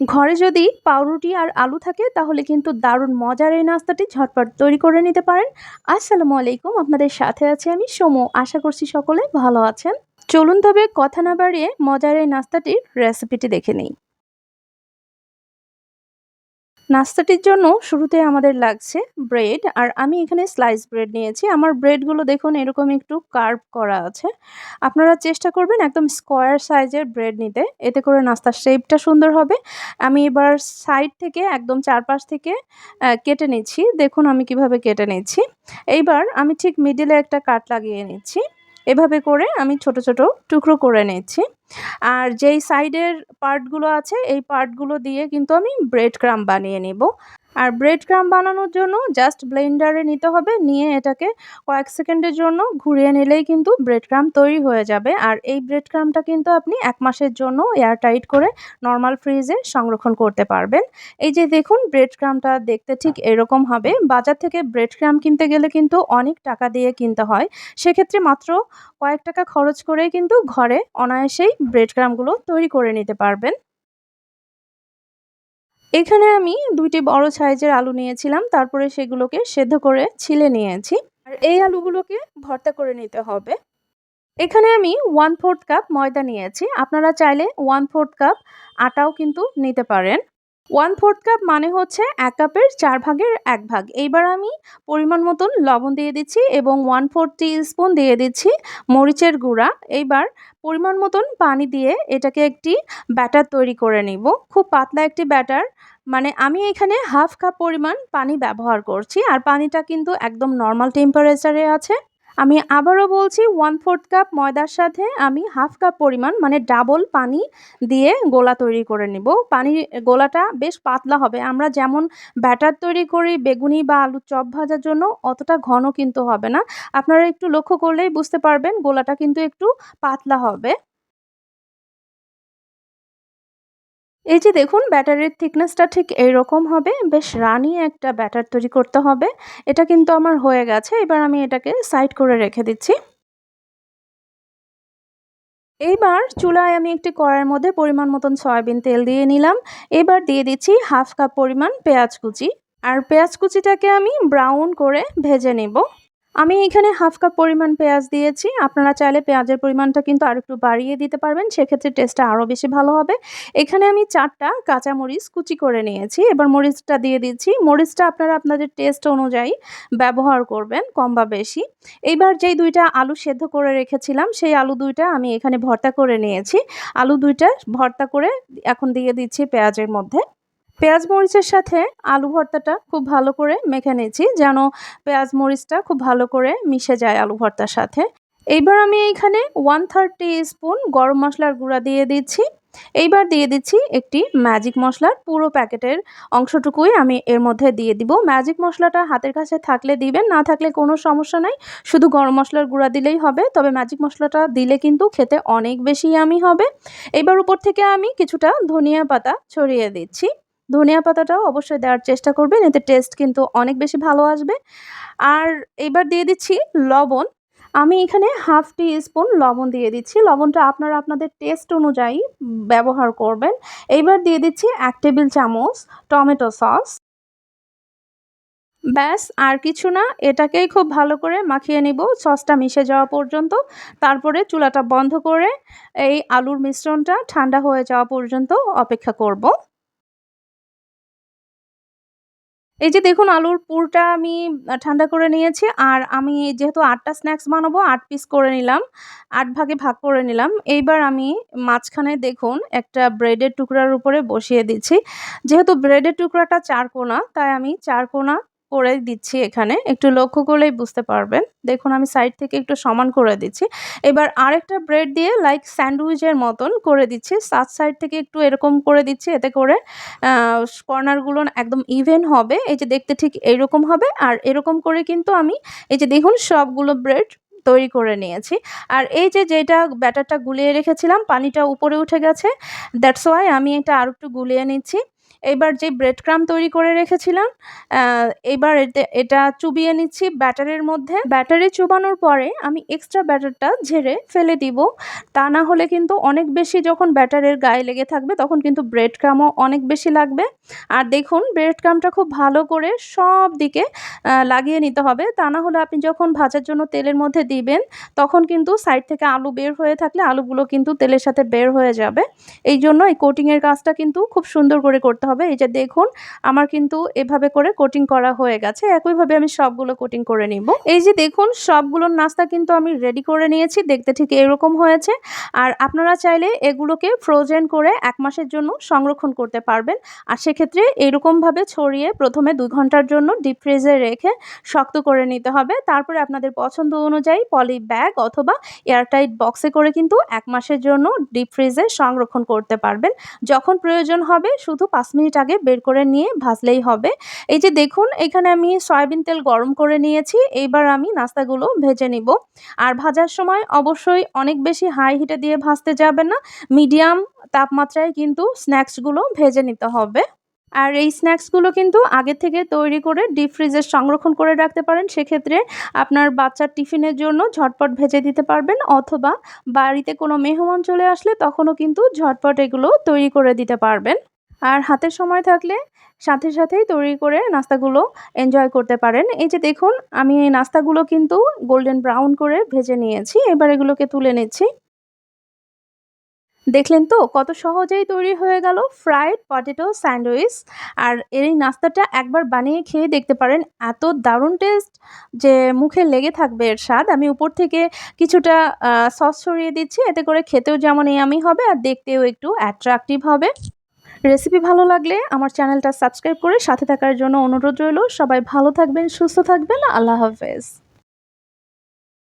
ঘরে যদি পাউরুটি আর আলু থাকে, তাহলে কিন্তু দারুণ মজার এই নাস্তাটি ঝটপট তৈরি করে নিতে পারেন। আসসালামু আলাইকুম, আপনাদের সাথে আছে আমি সমু। আশা করছি সকলে ভালো আছেন। চলুন তবে কথা না বাড়িয়ে মজার এই নাস্তাটির রেসিপিটি দেখে নিই। নাস্তাটির জন্য শুরুতে আমাদের লাগছে ব্রেড আর আমি এখানে স্লাইস ব্রেড নিয়েছি। আমার ব্রেডগুলো দেখুন, এরকম একটু কার্ভ করা আছে। আপনারা চেষ্টা করবেন একদম স্কোয়ার সাইজের ব্রেড নিতে। এতে করে নাস্তার শেপটা সুন্দর হবে। আমি এবার সাইড থেকে একদম চারপাশ থেকে কেটে নিচ্ছি। দেখুন আমি কীভাবে কেটে নিচ্ছি। এইবার আমি ঠিক মিডিলে একটা কাট লাগিয়ে নিচ্ছি। এভাবে করে আমি ছোট ছোট টুকরো করে নিচ্ছি। আর যেই সাইডের পার্টগুলো আছে, এই পার্টগুলো দিয়ে কিন্তু আমি ব্রেড ক্রাম বানিয়ে নিব। আর ব্রেড ক্রাম বানানোর জন্য জাস্ট ব্লেন্ডারে নিতে হবে। নিয়ে এটাকে কয়েক সেকেন্ডের জন্য ঘুরিয়ে নিলেই কিন্তু ব্রেড ক্রাম তৈরি হয়ে যাবে। আর এই ব্রেড ক্রামটা কিন্তু আপনি এক মাসের জন্য এয়ার টাইট করে নর্মাল ফ্রিজে সংরক্ষণ করতে পারবেন। এই যে দেখুন ব্রেড ক্রামটা দেখতে ঠিক এরকম হবে। বাজার থেকে ব্রেড ক্রাম কিনতে গেলে কিন্তু অনেক টাকা দিয়ে কিনতে হয়। সেক্ষেত্রে মাত্র কয়েক টাকা খরচ করেই কিন্তু ঘরে অনায়াসেই ব্রেড ক্রামগুলো তৈরি করে নিতে পারবেন। এখানে আমি দুইটি বড় সাইজের আলু নিয়েছিলাম, তারপরে সেগুলোকে সেদ্ধ করে ছিলে নিয়েছি। আর এই আলুগুলোকে ভর্তা করে নিতে হবে। এখানে আমি ওয়ান ফোর্থ কাপ ময়দা নিয়েছি। আপনারা চাইলে ওয়ান ফোর্থ কাপ আটাও কিন্তু নিতে পারেন। ওয়ান ফোর্থ কাপ মানে হচ্ছে এক কাপের চার ভাগের এক ভাগ। এইবার আমি পরিমাণ মতন লবণ দিয়ে দিচ্ছি এবং ওয়ান ফোর্থ টি স্পুন দিয়ে দিচ্ছি মরিচের গুঁড়া। এইবার পরিমাণ মতন পানি দিয়ে এটাকে একটি ব্যাটার তৈরি করে নিব। খুব পাতলা একটি ব্যাটার মানে আমি এখানে হাফ কাপ পরিমাণ পানি ব্যবহার করছি। আর পানিটা কিন্তু একদম নর্মাল টেম্পারেচারে আছে। আমি আবারও বলছি ওয়ান ফোর্থ কাপ ময়দার সাথে আমি হাফ কাপ পরিমাণ মানে ডাবল পানি দিয়ে গোলা তৈরি করে নিব। পানি গোলাটা বেশ পাতলা হবে। আমরা যেমন ব্যাটার তৈরি করি, বেগুনি বা আলু চপ ভাজার জন্য অতটা ঘন কিন্তু হবে না। আপনারা একটু লক্ষ্য করলেই বুঝতে পারবেন গোলাটা কিন্তু একটু পাতলা হবে। এই যে দেখুন, ব্যাটারের থিকনেসটা ঠিক এইরকম হবে। বেশ রানি একটা ব্যাটার তৈরি করতে হবে। এটা কিন্তু আমার হয়ে গেছে। এবার আমি এটাকে সাইড করে রেখে দিচ্ছি। এইবার চুলায় আমি একটি কড়াইয়ের মধ্যে পরিমাণ মতন সয়াবিন তেল দিয়ে নিলাম। এবার দিয়ে দিচ্ছি হাফ কাপ পরিমাণ পেঁয়াজ কুচি। আর পেঁয়াজ কুচিটাকে আমি ব্রাউন করে ভেজে নেব। আমি এখানে হাফ কাপ পরিমাণ পেঁয়াজ দিয়েছি। আপনারা চাইলে পেঁয়াজের পরিমাণটা কিন্তু আর একটু বাড়িয়ে দিতে পারবেন, সেক্ষেত্রে টেস্টটা আরও বেশি ভালো হবে। এখানে আমি চারটা কাঁচা মরিচ কুচি করে নিয়েছি। এবার মরিচটা দিয়ে দিচ্ছি। মরিচটা আপনারা আপনাদের টেস্ট অনুযায়ী ব্যবহার করবেন, কম বা বেশি। এইবার যেই দুইটা আলু সেদ্ধ করে রেখেছিলাম, সেই আলু দুইটা আমি এখানে ভর্তা করে নিয়েছি। আলু দুইটা ভর্তা করে এখন দিয়ে দিচ্ছি পেঁয়াজের মধ্যে। পেঁয়াজ মরিচের সাথে আলু ভর্তাটা খুব ভালো করে মেখে নিয়েছি, যেন পেঁয়াজ মরিচটা খুব ভালো করে মিশে যায় আলু ভর্তার সাথে। এইবার আমি এইখানে ওয়ান থার্টি স্পুন গরম মশলার গুঁড়া দিয়ে দিচ্ছি। এইবার দিয়ে দিচ্ছি একটি ম্যাজিক মশলার পুরো প্যাকেটের অংশটুকুই আমি এর মধ্যে দিয়ে দিব। ম্যাজিক মশলাটা হাতের কাছে থাকলে দিবেন, না থাকলে কোনো সমস্যা নাই। শুধু গরম মশলার গুঁড়া দিলেই হবে, তবে ম্যাজিক মশলাটা দিলে কিন্তু খেতে অনেক বেশি আমি হবে। এবার উপর থেকে আমি কিছুটা ধনিয়া পাতা ছড়িয়ে দিচ্ছি। ধনিয়া পাতাটাও অবশ্যই দেওয়ার চেষ্টা করবেন, এতে টেস্ট কিন্তু অনেক বেশি ভালো আসবে। আর এবার দিয়ে দিচ্ছি লবণ। আমি এখানে হাফ টি স্পুন লবণ দিয়ে দিচ্ছি। লবণটা আপনারা আপনাদের টেস্ট অনুযায়ী ব্যবহার করবেন। এইবার দিয়ে দিচ্ছি এক টেবিল চামচ টমেটো সস। ব্যাস, আর কিছু না, এটাকেই খুব ভালো করে মাখিয়ে নিব। সসটা মিশে যাওয়া পর্যন্ত। তারপরে চুলাটা বন্ধ করে এই আলুর মিশ্রণটা ঠান্ডা হয়ে যাওয়া পর্যন্ত অপেক্ষা করব। এই যে দেখুন, আলুর পুরটা আমি ঠান্ডা করে নিয়েছি। আর আমি যেহেতু আটটা স্ন্যাক্স বানাবো, আট পিস করে নিলাম, আট ভাগে ভাগ করে নিলাম। এইবার আমি মাঝখানে দেখুন, একটা ব্রেডের টুকরার উপরে বসিয়ে দিচ্ছি। যেহেতু ব্রেডের টুকরাটা চারকোনা তাই আমি চার কোনা করে দিচ্ছি এখানে। একটু লক্ষ্য করলেই বুঝতে পারবেন। দেখুন, আমি সাইড থেকে একটু সমান করে দিচ্ছি। এবার আরেকটা ব্রেড দিয়ে লাইক স্যান্ডউইচের মতন করে দিচ্ছি। সাত সাইড থেকে একটু এরকম করে দিচ্ছি, এতে করে কর্নারগুলো একদম ইভেন হবে। এই যে দেখতে ঠিক এইরকম হবে। আর এরকম করে কিন্তু আমি, এই যে দেখুন, সবগুলো ব্রেড তৈরি করে নিয়েছি। আর এই যে যেটা ব্যাটারটা গুলিয়ে রেখেছিলাম, পানিটা উপরে উঠে গেছে। দ্যাটস ওয়াই আমি এটা আর একটু গুলিয়ে নিচ্ছি। এবার যে ব্রেড ক্রাম তৈরি করে রেখেছিলাম এবার এটা চুবিয়ে নিচ্ছি ব্যাটারের মধ্যে। ব্যাটারে চুবানোর পরে আমি এক্সট্রা ব্যাটারটা ঝেড়ে ফেলে দিব। তা না হলে কিন্তু অনেক বেশি যখন ব্যাটারের গায়ে লেগে থাকবে, তখন কিন্তু ব্রেড ক্রামও অনেক বেশি লাগবে। আর দেখুন ব্রেড ক্রামটা খুব ভালো করে সব দিকে লাগিয়ে নিতে হবে। তা না হলে আপনি যখন ভাজার জন্য তেলের মধ্যে দিবেন, তখন কিন্তু সাইড থেকে আলু বের হয়ে থাকলে আলুগুলো কিন্তু তেলের সাথে বের হয়ে যাবে। এই জন্য এই কোটিংয়ের কাজটা কিন্তু খুব সুন্দর করে করতে হবে। এই যে দেখুন, আমার কিন্তু এভাবে করে কোটিং করা হয়ে গেছে। একইভাবে আমি সবগুলো কোটিং করে নিব। এই যে দেখুন, সবগুলোর নাস্তা কিন্তু আমি রেডি করে নিয়েছি। দেখতে ঠিক এরকম হয়েছে। আর আপনারা চাইলে এগুলোকে ফ্রোজেন করে এক মাসের জন্য সংরক্ষণ করতে পারবেন। আর সেক্ষেত্রে এরকমভাবে ছড়িয়ে প্রথমে দুই ঘণ্টার জন্য ডিপ ফ্রিজে রেখে শক্ত করে নিতে হবে। তারপরে আপনাদের পছন্দ অনুযায়ী পলি ব্যাগ অথবা এয়ারটাইট বক্সে করে কিন্তু এক মাসের জন্য ডিপ ফ্রিজে সংরক্ষণ করতে পারবেন। যখন প্রয়োজন হবে, শুধু পাঁচ মিনিট আগে বের করে নিয়ে ভাজলেই হবে। এই যে দেখুন, এখানে আমি সয়াবিন তেল গরম করে নিয়েছি, এইবার আমি নাস্তাগুলো ভেজে নিব। আর ভাজার সময় অবশ্যই অনেক বেশি হাই হিটে দিয়ে ভাজতে যাবে না, মিডিয়াম তাপমাত্রায় কিন্তু স্ন্যাক্সগুলো ভেজে নিতে হবে। আর এই স্ন্যাক্সগুলো কিন্তু আগে থেকে তৈরি করে ডিপ ফ্রিজে সংরক্ষণ করে রাখতে পারেন, সেক্ষেত্রে আপনার বাচ্চার টিফিনের জন্য ঝটপট ভেজে দিতে পারবেন, অথবা বাড়িতে কোনো মেহমান চলে আসলে তখনও কিন্তু ঝটপট এগুলো তৈরি করে দিতে পারবেন। আর হাতের সময় থাকলে সাথে সাথেই তৈরি করে নাস্তাগুলো এনজয় করতে পারেন। এই যে দেখুন, আমি এই নাস্তাগুলো কিন্তু গোল্ডেন ব্রাউন করে ভেজে নিয়েছি। এবার এগুলোকে তুলে নিচ্ছি। দেখলেন তো, কত সহজেই তৈরি হয়ে গেল ফ্রাইড পটেটো স্যান্ডউইচ আর এই নাস্তাটা একবার বানিয়ে খেয়ে দেখতে পারেন, এত দারুণ টেস্ট যে মুখে লেগে থাকবে এর স্বাদ। আমি উপর থেকে কিছুটা সস ছড়িয়ে দিচ্ছি, এতে করে খেতেও যেমন এই আমি হবে, আর দেখতেও একটু অ্যাট্রাকটিভ হবে। রেসিপি ভালো লাগলে আমার চ্যানেলটা সাবস্ক্রাইব করে সাথে থাকার জন্য অনুরোধ রইল। সবাই ভালো থাকবেন, সুস্থ থাকবেন। আল্লাহ হাফেজ।